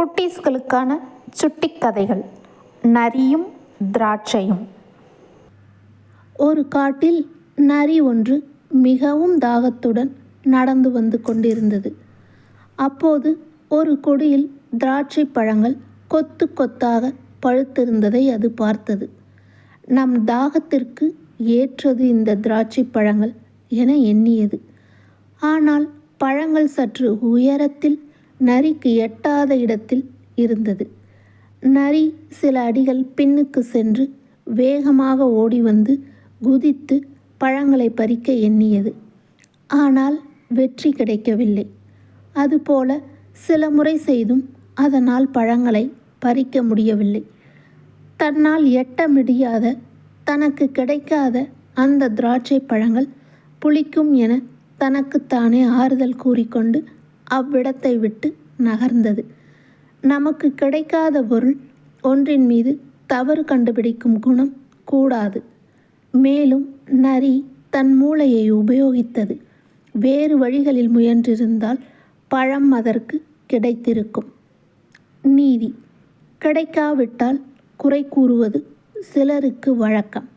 குட்டீஸ்களுக்கான சுட்டிக் கதைகள் நரியும் திராட்சையும். ஒரு காட்டில் நரி ஒன்று மிகவும் தாகத்துடன் நடந்து வந்து கொண்டிருந்தது. அப்போது ஒரு கொடியில் திராட்சை பழங்கள் கொத்து கொத்தாக பழுத்திருந்ததை அது பார்த்தது. நம் தாகத்திற்கு ஏற்றது இந்த திராட்சை பழங்கள் என எண்ணியது. ஆனால் பழங்கள் சற்று உயரத்தில் நரிக்கு எட்டாத இடத்தில் இருந்தது. நரி சில அடிகள் பின்னுக்கு சென்று வேகமாக ஓடி வந்து குதித்து பழங்களை பறிக்க எண்ணியது. ஆனால் வெற்றி கிடைக்கவில்லை. அதுபோல சில முறை செய்தும் அதனால் பழங்களை பறிக்க முடியவில்லை. தன்னால் எட்ட முடியாத தனக்கு கிடைக்காத அந்த திராட்சை பழங்கள் புளிக்கும் என தனக்குத்தானே ஆறுதல் கூறிக்கொண்டு அவ்விடத்தை விட்டு நகர்ந்தது. நமக்கு கிடைக்காத பொருள் ஒன்றின் மீது தவறு கண்டுபிடிக்கும் குணம் கூடாது. மேலும் நரி தன் மூளையை உபயோகித்தது. வேறு வழிகளில் முயன்றிருந்தால் பழம் அதற்கு கிடைத்திருக்கும். நீதி. கிடைக்காவிட்டால் குறை கூறுவது சிலருக்கு வழக்கம்.